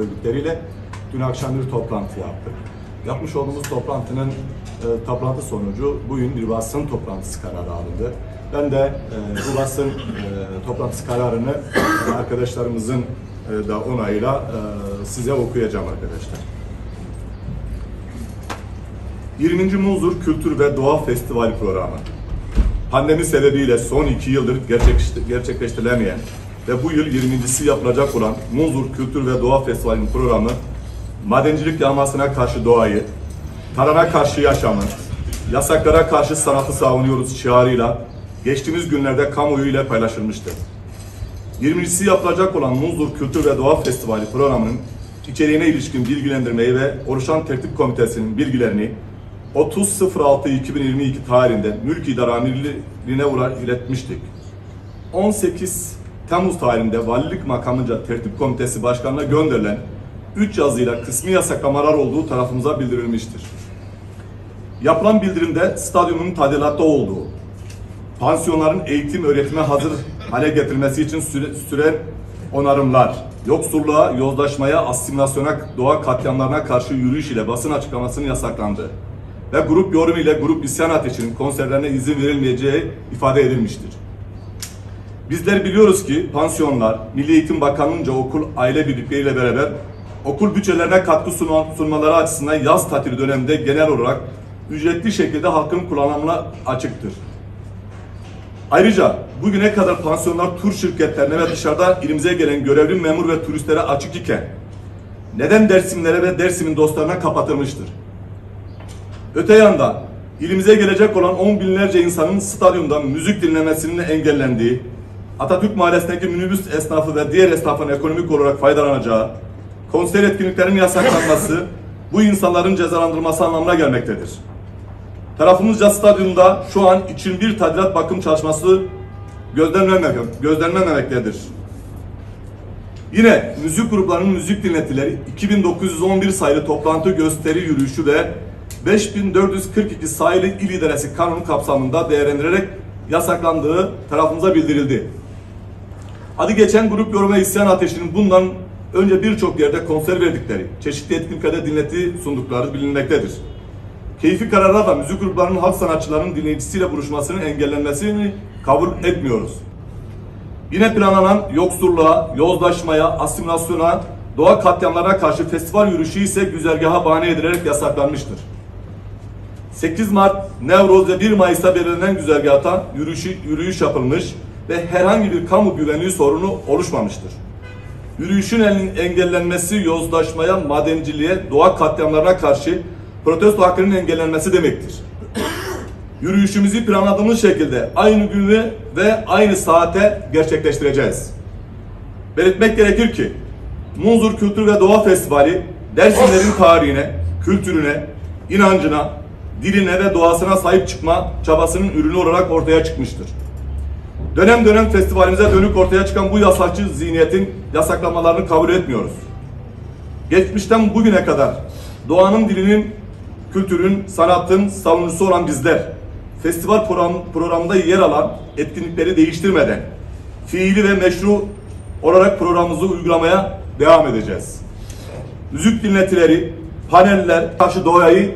örgütleriyle dün akşam bir toplantı yaptık. Yapmış olduğumuz toplantının e, toplantı sonucu bugün bir basın toplantısı kararı alındı. Ben de e, bu basın e, toplantısı kararını e, arkadaşlarımızın e, da onayıyla e, size okuyacağım arkadaşlar. 20. Muzur Kültür ve Doğa Festivali programı. Pandemi sebebiyle son iki yıldır gerçekleşti- gerçekleştirilemeyen ve bu yıl 20.si yapılacak olan Muzur Kültür ve Doğa Festivali'nin programı madencilik yağmasına karşı doğayı, tarana karşı yaşamı, yasaklara karşı sanatı savunuyoruz şiarıyla geçtiğimiz günlerde kamuoyu ile paylaşılmıştır. 20.si yapılacak olan Muzur Kültür ve Doğa Festivali programının içeriğine ilişkin bilgilendirmeyi ve oluşan tertip komitesinin bilgilerini 30.06.2022 tarihinde Mülk İdare Amirliğine iletmiştik. 18 Temmuz tarihinde valilik makamınca tertip komitesi başkanına gönderilen 3 yazıyla kısmi yasaklamalar olduğu tarafımıza bildirilmiştir. Yapılan bildirimde stadyumun tadilatta olduğu, pansiyonların eğitim öğretime hazır hale getirilmesi için süre, süren onarımlar, yoksulluğa, yozlaşmaya, asimilasyona, doğa katliamlarına karşı yürüyüş ile basın açıklamasının yasaklandığı ve grup yorum ile grup isyan ateşinin konserlerine izin verilmeyeceği ifade edilmiştir. Bizler biliyoruz ki pansiyonlar, Milli Eğitim Bakanlığı'nca okul aile birlikleriyle beraber okul bütçelerine katkı sunma- sunmaları açısından yaz tatili döneminde genel olarak ücretli şekilde halkın kullanımına açıktır. Ayrıca bugüne kadar pansiyonlar tur şirketlerine ve dışarıda ilimize gelen görevli memur ve turistlere açık iken neden Dersimlere ve Dersim'in dostlarına kapatılmıştır? Öte yandan ilimize gelecek olan on binlerce insanın stadyumda müzik dinlemesinin engellendiği, Atatürk Mahallesi'ndeki minibüs esnafı ve diğer esnafın ekonomik olarak faydalanacağı, konser etkinliklerinin yasaklanması, bu insanların cezalandırılması anlamına gelmektedir. Tarafımızca stadyumda şu an için bir tadilat bakım çalışması gözlemlenmemek- gözlemlenmemektedir. Yine müzik gruplarının müzik dinletileri 2911 sayılı toplantı gösteri yürüyüşü ve 5442 sayılı il idaresi kanunu kapsamında değerlendirerek yasaklandığı tarafımıza bildirildi. Adı geçen grup yoruma isyan ateşinin bundan önce birçok yerde konser verdikleri, çeşitli etkinliklerde dinleti sundukları bilinmektedir. Keyfi kararlarla müzik gruplarının halk sanatçılarının dinleyicisiyle buluşmasının engellenmesini kabul etmiyoruz. Yine planlanan yoksulluğa, yozlaşmaya, asimilasyona, doğa katliamlarına karşı festival yürüyüşü ise güzergaha bahane edilerek yasaklanmıştır. 8 Mart, Nevroz ve 1 Mayıs'ta belirlenen güzergahta yürüyüşü, yürüyüş yapılmış ve herhangi bir kamu güvenliği sorunu oluşmamıştır. Yürüyüşün en- engellenmesi yozlaşmaya, madenciliğe, doğa katliamlarına karşı protesto hakkının engellenmesi demektir. Yürüyüşümüzü planladığımız şekilde aynı günü ve aynı saate gerçekleştireceğiz. Belirtmek gerekir ki Munzur Kültür ve Doğa Festivali Dersimlerin tarihine, kültürüne, inancına, diline ve doğasına sahip çıkma çabasının ürünü olarak ortaya çıkmıştır. Dönem dönem festivalimize dönük ortaya çıkan bu yasakçı zihniyetin yasaklamalarını kabul etmiyoruz. Geçmişten bugüne kadar doğanın dilinin, kültürün, sanatın savunucusu olan bizler, festival program, programında yer alan etkinlikleri değiştirmeden, fiili ve meşru olarak programımızı uygulamaya devam edeceğiz. Müzik dinletileri, paneller, karşı doğayı,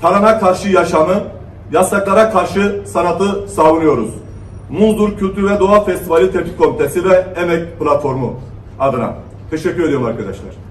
tarana karşı yaşamı, yasaklara karşı sanatı savunuyoruz. Muzdur Kültür ve Doğa Festivali Tepki Komitesi ve Emek Platformu adına. Teşekkür ediyorum arkadaşlar.